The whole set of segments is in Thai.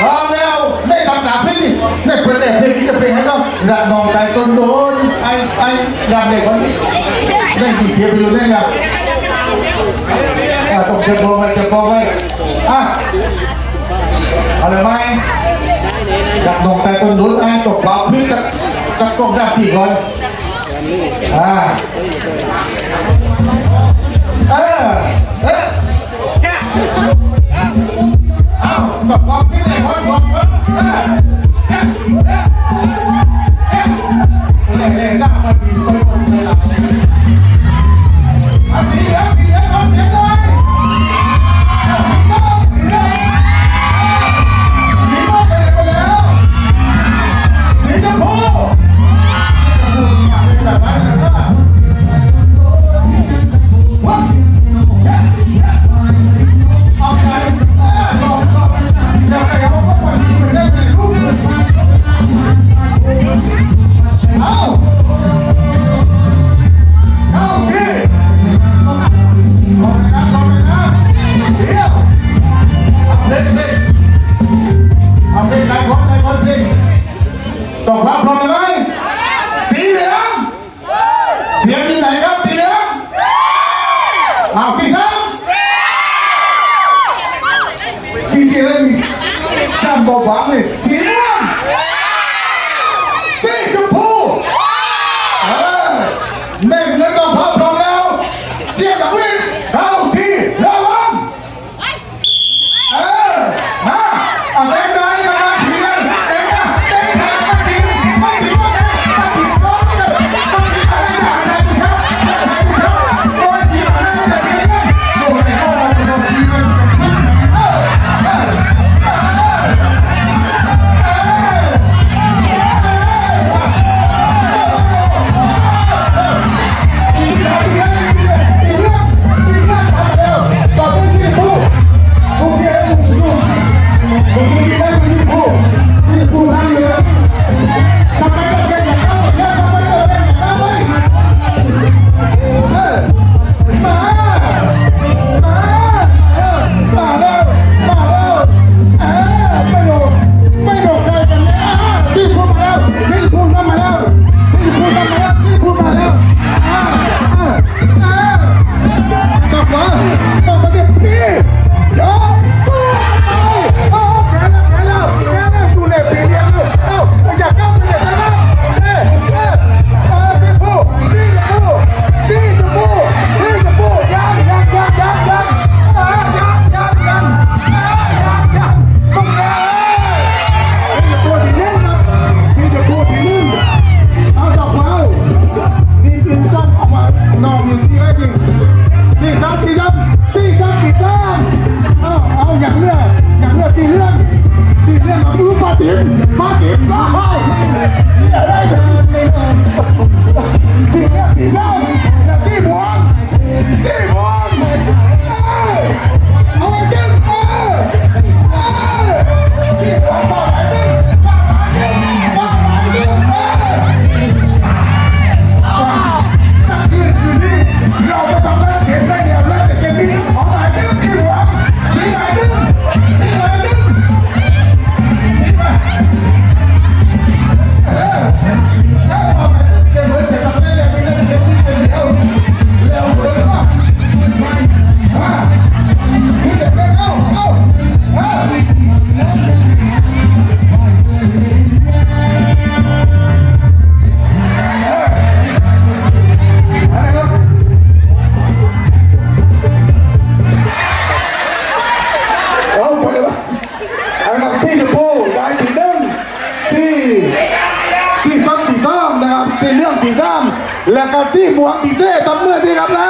พร้อมแล้วได้ลำดับเพลงนี่ได้เปิดแต่เพลงนี้จะเป็นไงก็รักน้องไต้ต้นโดนไอ้ไอ้รักเด็กคนนี้ได้กี่เทียบอยู่ได้ครับต้องเก็บพอไว้เก็บพอไว้อะอะไรไหมดักดองไต้ต้นโดนไอ้ตกเปลาพี่ตะตะกบดักที่ก่อนอ่าเออ ร้อมไหมสีเหลืองเสียงอยู่ไหนครับสีเหลืองอ้าวสีส้มดีเจเลยมีจำางเบาหวานเลยสีม่วงสีชมพูเออแม่งเไม่ที่ผู้ที่ผู้ร่างเรือจะไป মাটির বাহাও และกาชี่หมวงตีเซ่ตบมื่อที่ครับนะ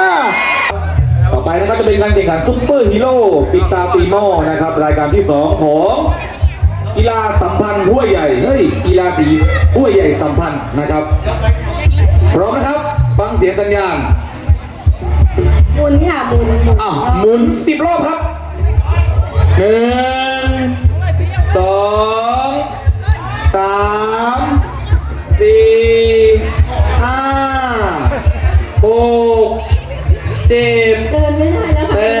ต่อไปนะครับจะเป็นการแข่งขันซุปเปอร์ฮีโร่ปิกตาตีหม้อนะครับ รายการที่ 2 ของกีฬาสัมพันธ์ห้วยใหญ่เฮ้ยกีฬาสีห้วยใหญ่สัมพันธ์นะครับพร้อมนะครับฟังเสียงสัญญาณหมุนค่ะหมุนอ้าหมุนสิบรอบครับหนึ่งสองสามสี่ หกเจ็ดเดินไม่ได้แล้วค่ะ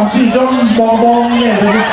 วันหน้าวัน